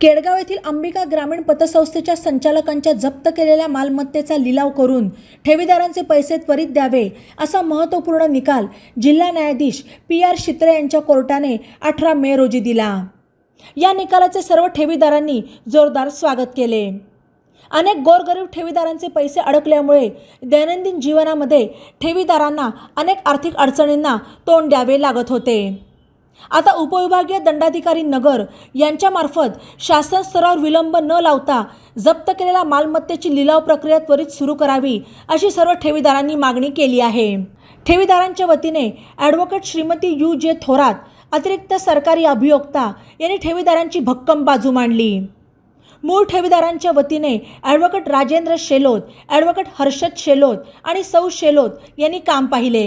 केडगाव येथील अंबिका ग्रामीण पतसंस्थेच्या संचालकांच्या जप्त केलेल्या मालमत्तेचा लिलाव करून ठेवीदारांचे पैसे त्वरित द्यावे असा महत्त्वपूर्ण निकाल जिल्हा न्यायाधीश पी आर शित्रे यांच्या कोर्टाने अठरा मे रोजी दिला. या निकालाचे सर्व ठेवीदारांनी जोरदार स्वागत केले. अनेक गोरगरीब ठेवीदारांचे पैसे अडकल्यामुळे दैनंदिन जीवनामध्ये ठेवीदारांना अनेक आर्थिक अडचणींना तोंड द्यावे लागत होते. आता उपविभागीय दंडाधिकारी नगर यांच्यामार्फत शासन स्तरावर विलंब न लावता जप्त केलेल्या मालमत्तेची लिलाव प्रक्रिया त्वरित सुरू करावी अशी सर्व ठेवीदारांनी मागणी केली आहे. ठेवीदारांच्या वतीने ॲडव्होकेट श्रीमती यू. जे. थोरात अतिरिक्त सरकारी अभियोक्ता यांनी ठेवीदारांची भक्कम बाजू मांडली. मूळ ठेवीदारांच्या वतीने ॲडव्होकेट राजेंद्र शेलोत ॲडव्होकेट हर्षद शेलोत आणि सौ शेलोत यांनी काम पाहिले.